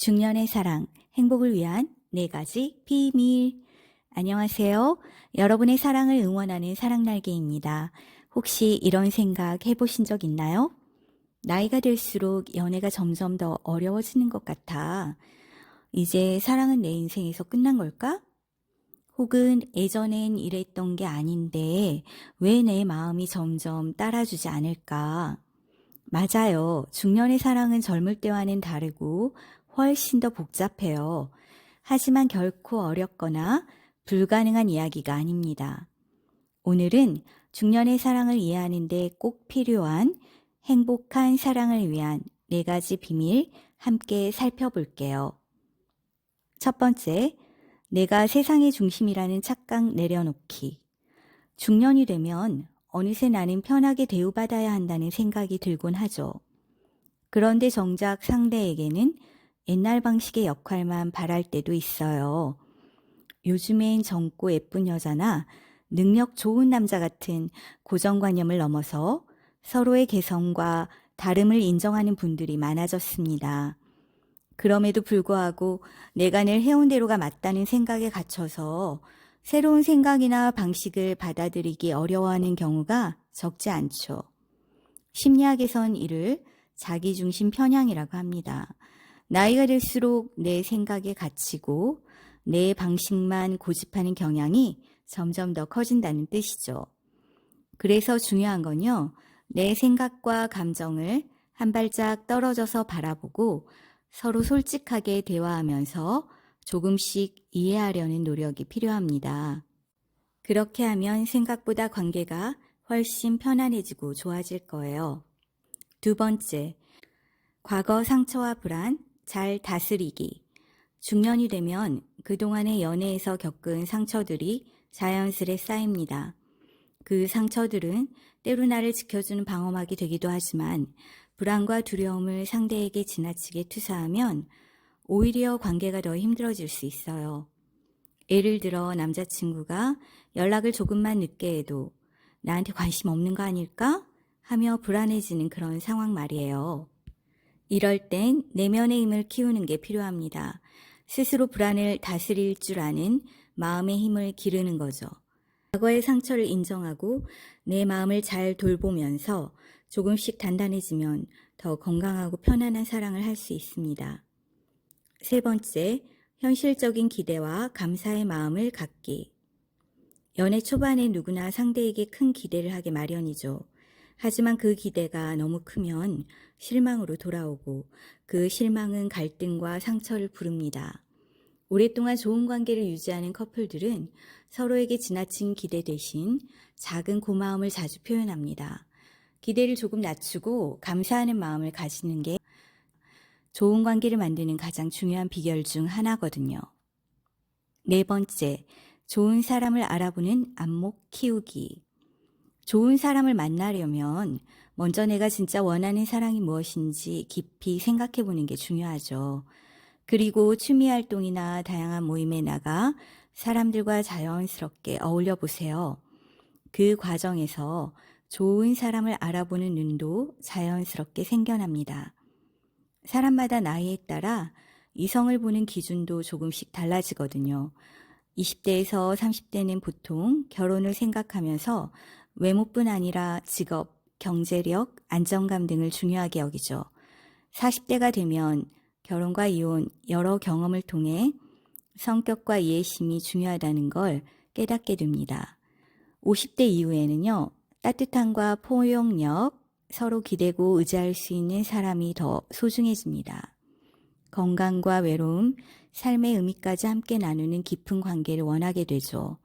중년의 사랑, 행복을 위한 네 가지 비밀. 안녕하세요. 여러분의 사랑을 응원하는 사랑날개입니다. 혹시 이런 생각 해보신 적 있나요? 나이가 들수록 연애가 점점 더 어려워지는 것 같아. 이제 사랑은 내 인생에서 끝난 걸까? 혹은 예전엔 이랬던 게 아닌데 왜 내 마음이 점점 따라주지 않을까? 맞아요. 중년의 사랑은 젊을 때와는 다르고 훨씬 더 복잡해요. 하지만 결코 어렵거나 불가능한 이야기가 아닙니다. 오늘은 중년의 사랑을 이해하는데 꼭 필요한 행복한 사랑을 위한 네 가지 비밀 함께 살펴볼게요. 첫 번째, 내가 세상의 중심이라는 착각 내려놓기. 중년이 되면 어느새 나는 편하게 대우받아야 한다는 생각이 들곤 하죠. 그런데 정작 상대에게는 옛날 방식의 역할만 바랄 때도 있어요. 요즘엔 젊고 예쁜 여자나 능력 좋은 남자 같은 고정관념을 넘어서 서로의 개성과 다름을 인정하는 분들이 많아졌습니다. 그럼에도 불구하고 내가 늘 해온 대로가 맞다는 생각에 갇혀서 새로운 생각이나 방식을 받아들이기 어려워하는 경우가 적지 않죠. 심리학에선 이를 자기중심 편향이라고 합니다. 나이가 들수록 내 생각에 갇히고 내 방식만 고집하는 경향이 점점 더 커진다는 뜻이죠. 그래서 중요한 건요, 내 생각과 감정을 한 발짝 떨어져서 바라보고 서로 솔직하게 대화하면서 조금씩 이해하려는 노력이 필요합니다. 그렇게 하면 생각보다 관계가 훨씬 편안해지고 좋아질 거예요. 두 번째, 과거 상처와 불안 잘 다스리기. 중년이 되면 그동안의 연애에서 겪은 상처들이 자연스레 쌓입니다. 그 상처들은 때로 나를 지켜주는 방어막이 되기도 하지만 불안과 두려움을 상대에게 지나치게 투사하면 오히려 관계가 더 힘들어질 수 있어요. 예를 들어 남자친구가 연락을 조금만 늦게 해도 나한테 관심 없는 거 아닐까? 하며 불안해지는 그런 상황 말이에요. 이럴 땐 내면의 힘을 키우는 게 필요합니다. 스스로 불안을 다스릴 줄 아는 마음의 힘을 기르는 거죠. 과거의 상처를 인정하고 내 마음을 잘 돌보면서 조금씩 단단해지면 더 건강하고 편안한 사랑을 할 수 있습니다. 세 번째, 현실적인 기대와 감사의 마음을 갖기. 연애 초반에 누구나 상대에게 큰 기대를 하게 마련이죠. 하지만 그 기대가 너무 크면 실망으로 돌아오고 그 실망은 갈등과 상처를 부릅니다. 오랫동안 좋은 관계를 유지하는 커플들은 서로에게 지나친 기대 대신 작은 고마움을 자주 표현합니다. 기대를 조금 낮추고 감사하는 마음을 가지는 게 좋은 관계를 만드는 가장 중요한 비결 중 하나거든요. 네 번째, 좋은 사람을 알아보는 안목 키우기. 좋은 사람을 만나려면 먼저 내가 진짜 원하는 사랑이 무엇인지 깊이 생각해 보는 게 중요하죠. 그리고 취미 활동이나 다양한 모임에 나가 사람들과 자연스럽게 어울려 보세요. 그 과정에서 좋은 사람을 알아보는 눈도 자연스럽게 생겨납니다. 사람마다 나이에 따라 이성을 보는 기준도 조금씩 달라지거든요. 20대에서 30대는 보통 결혼을 생각하면서 외모뿐 아니라 직업, 경제력, 안정감 등을 중요하게 여기죠. 40대가 되면 결혼과 이혼, 여러 경험을 통해 성격과 이해심이 중요하다는 걸 깨닫게 됩니다. 50대 이후에는요, 따뜻함과 포용력, 서로 기대고 의지할 수 있는 사람이 더 소중해집니다. 건강과 외로움, 삶의 의미까지 함께 나누는 깊은 관계를 원하게 되죠.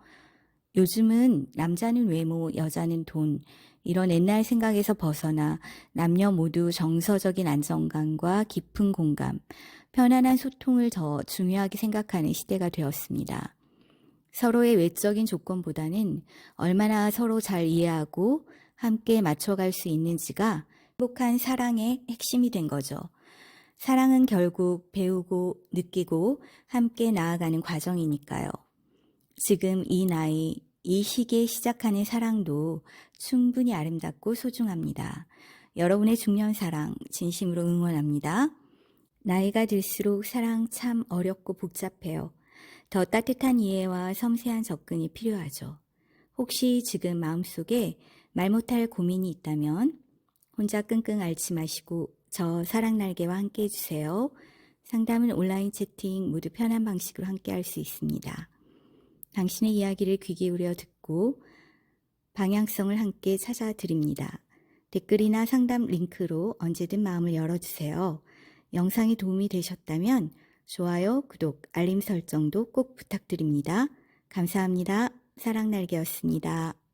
요즘은 남자는 외모, 여자는 돈, 이런 옛날 생각에서 벗어나 남녀 모두 정서적인 안정감과 깊은 공감, 편안한 소통을 더 중요하게 생각하는 시대가 되었습니다. 서로의 외적인 조건보다는 얼마나 서로 잘 이해하고 함께 맞춰갈 수 있는지가 행복한 사랑의 핵심이 된 거죠. 사랑은 결국 배우고 느끼고 함께 나아가는 과정이니까요. 지금 이 나이, 이 시기에 시작하는 사랑도 충분히 아름답고 소중합니다. 여러분의 중년 사랑 진심으로 응원합니다. 나이가 들수록 사랑 참 어렵고 복잡해요. 더 따뜻한 이해와 섬세한 접근이 필요하죠. 혹시 지금 마음속에 말 못할 고민이 있다면 혼자 끙끙 앓지 마시고 저 사랑 날개와 함께 해주세요. 상담은 온라인 채팅 모두 편한 방식으로 함께 할 수 있습니다. 당신의 이야기를 귀 기울여 듣고 방향성을 함께 찾아 드립니다. 댓글이나 상담 링크로 언제든 마음을 열어주세요. 영상이 도움이 되셨다면 좋아요, 구독, 알림 설정도 꼭 부탁드립니다. 감사합니다. 사랑날개였습니다.